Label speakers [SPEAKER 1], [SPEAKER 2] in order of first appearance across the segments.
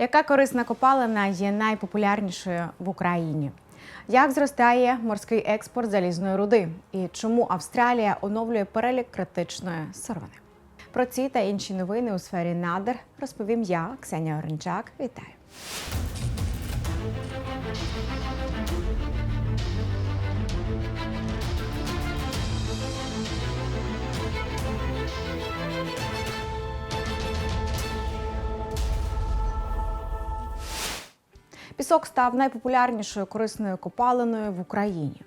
[SPEAKER 1] Яка корисна копалина є найпопулярнішою в Україні? Як зростає морський експорт залізної руди? І чому Австралія оновлює перелік критичної сировини? Про ці та інші новини у сфері надр розповім я, Ксенія Оренчак. Вітаю! Пісок став найпопулярнішою корисною копалиною в Україні.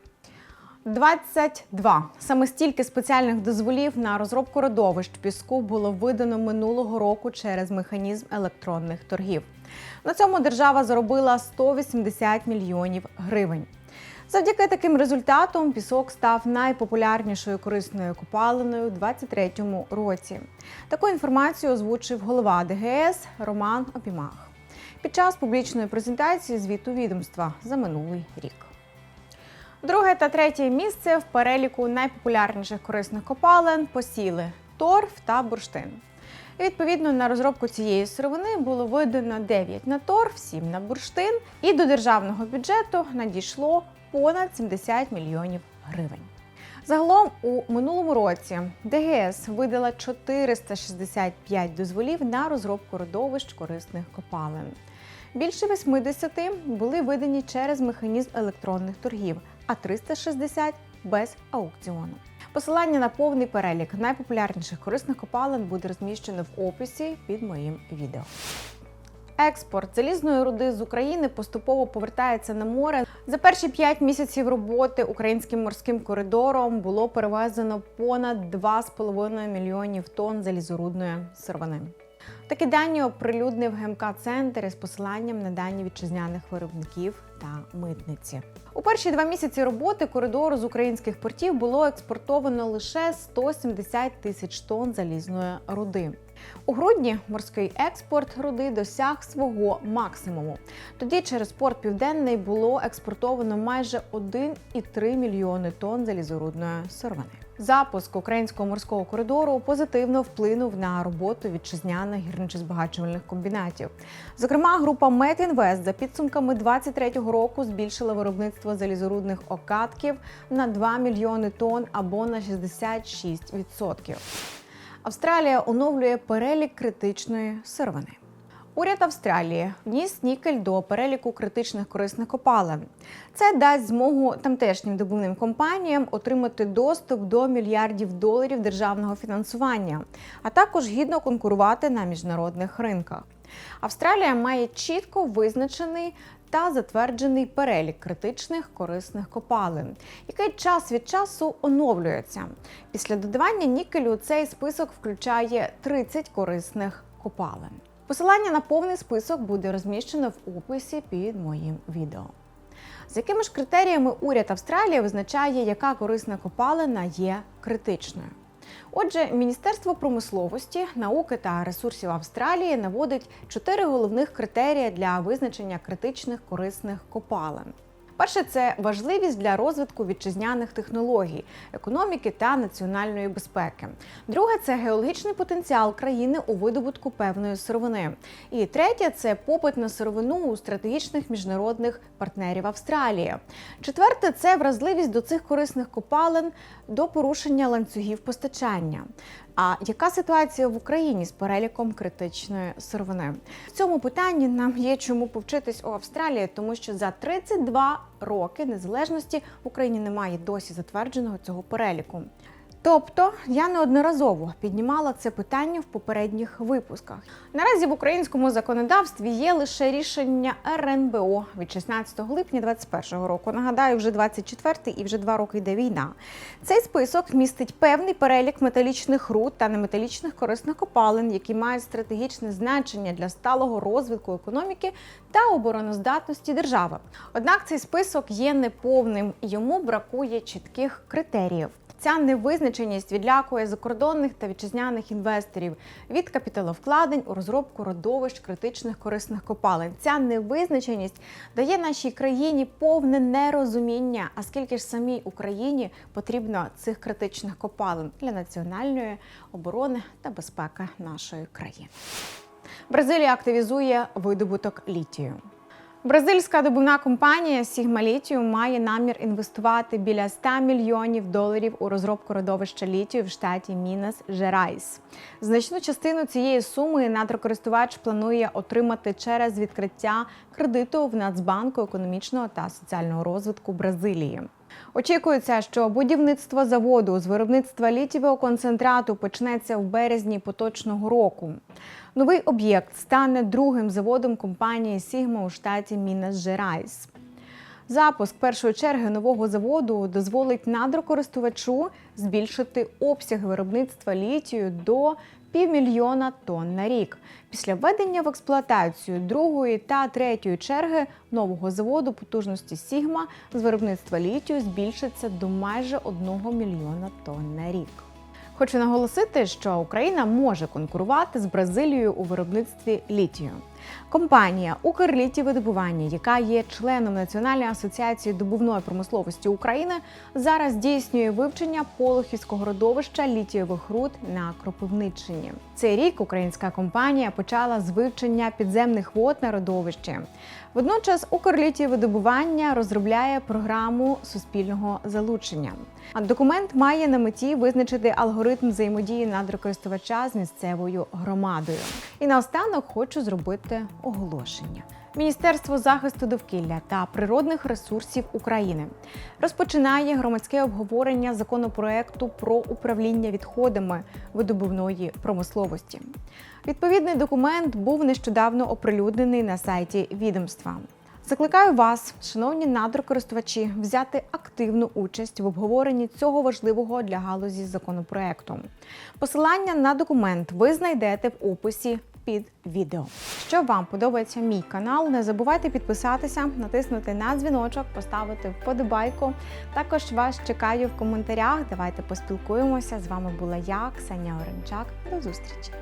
[SPEAKER 1] 22. Саме стільки спеціальних дозволів на розробку родовищ піску було видано минулого року через механізм електронних торгів. На цьому держава заробила 180 мільйонів гривень. Завдяки таким результатам пісок став найпопулярнішою корисною копалиною у 2023 році. Таку інформацію озвучив голова ДГС Роман Опімах під час публічної презентації звіту відомства за минулий рік. Друге та третє місце в переліку найпопулярніших корисних копалин посіли торф та бурштин. Відповідно на розробку цієї сировини було видано 9 на торф, 7 на бурштин, і до державного бюджету надійшло понад 70 мільйонів гривень. Загалом у минулому році ДГС видала 465 дозволів на розробку родовищ корисних копалин. Більше 80 були видані через механізм електронних торгів, а 360 без аукціону. Посилання на повний перелік найпопулярніших корисних копалин буде розміщено в описі під моїм відео. Експорт залізної руди з України поступово повертається на море. За перші п'ять місяців роботи українським морським коридором було перевезено понад 2,5 мільйонів тонн залізорудної сировини. Такі дані оприлюднив ГМК Центр із посиланням на дані вітчизняних виробників та митниці. У перші два місяці роботи коридору з українських портів було експортовано лише 170 тисяч тонн залізної руди. У грудні морський експорт руди досяг свого максимуму. Тоді через порт Південний було експортовано майже 1,3 мільйони тонн залізорудної сировини. Запуск українського морського коридору позитивно вплинув на роботу вітчизняних гірничо-збагачувальних комбінатів. Зокрема, група Метінвест за підсумками 2023 року збільшила виробництво залізорудних окатків на 2 мільйони тонн або на 66%. Австралія оновлює перелік критичної сировини. Уряд Австралії вніс нікель до переліку критичних корисних копалин. Це дасть змогу тамтешнім добувним компаніям отримати доступ до мільярдів доларів державного фінансування, а також гідно конкурувати на міжнародних ринках. Австралія має чітко визначений та затверджений перелік критичних корисних копалин, який час від часу оновлюється. Після додавання нікелю цей список включає 30 корисних копалин. Посилання на повний список буде розміщено в описі під моїм відео. З якими ж критеріями уряд Австралії визначає, яка корисна копалина є критичною? Отже, Міністерство промисловості, науки та ресурсів Австралії наводить чотири головних критерії для визначення критичних корисних копалин. Перше це важливість для розвитку вітчизняних технологій, економіки та національної безпеки. Друге це геологічний потенціал країни у видобутку певної сировини. І третє це попит на сировину у стратегічних міжнародних партнерів Австралії. Четверте це вразливість до цих корисних копалин до порушення ланцюгів постачання. А яка ситуація в Україні з переліком критичної сировини? В цьому питанні нам є чому повчитись у Австралії, тому що за 32 роки незалежності в Україні немає досі затвердженого цього переліку. Тобто я неодноразово піднімала це питання в попередніх випусках. Наразі в українському законодавстві є лише рішення РНБО від 16 липня 2021 року. Нагадаю, вже 24 і вже два роки йде війна. Цей список містить певний перелік металічних руд та неметалічних корисних копалин, які мають стратегічне значення для сталого розвитку економіки та обороноздатності держави. Однак цей список є неповним і йому бракує чітких критеріїв. Ця невизначеність відлякує закордонних та вітчизняних інвесторів від капіталовкладень у розробку родовищ критичних корисних копалин. Ця невизначеність дає нашій країні повне нерозуміння, а скільки ж самій Україні потрібно цих критичних копалин для національної оборони та безпеки нашої країни. Бразилія активізує видобуток літію. Бразильська добувна компанія Sigma Lithium має намір інвестувати біля 100 мільйонів доларів у розробку родовища літію в штаті Мінас Жерайс. Значну частину цієї суми надрокористувач планує отримати через відкриття кредиту в Нацбанку економічного та соціального розвитку Бразилії. Очікується, що будівництво заводу з виробництва літівого концентрату почнеться в березні поточного року. Новий об'єкт стане другим заводом компанії Sigma у штаті Мінас Жерайс. Запуск першої черги нового заводу дозволить надрокористувачу збільшити обсяг виробництва літію до півмільйона тонн на рік. Після введення в експлуатацію другої та третьої черги нового заводу потужності Сігма з виробництва літію збільшиться до майже 1 мільйона тонн на рік. Хочу наголосити, що Україна може конкурувати з Бразилією у виробництві літію. Компанія «Укрлітівидобування», яка є членом Національної асоціації добувної промисловості України, зараз здійснює вивчення Болохівського родовища літієвих руд на Кропивниччині. Цей рік українська компанія почала з вивчення підземних вод на родовищі. Водночас «Укрлітівидобування» розробляє програму суспільного залучення. Документ має на меті визначити алгоритм взаємодії надрокористувача з місцевою громадою. І наостанок хочу зробити оголошення. Міністерство захисту довкілля та природних ресурсів України розпочинає громадське обговорення законопроекту про управління відходами видобувної промисловості. Відповідний документ був нещодавно оприлюднений на сайті відомства. Закликаю вас, шановні надрокористувачі, взяти активну участь в обговоренні цього важливого для галузі законопроекту. Посилання на документ ви знайдете в описі під відео. Якщо вам подобається мій канал, не забувайте підписатися, натиснути на дзвіночок, поставити вподобайку. Також вас чекаю в коментарях. Давайте поспілкуємося. З вами була я, Ксенія Оренчак. До зустрічі!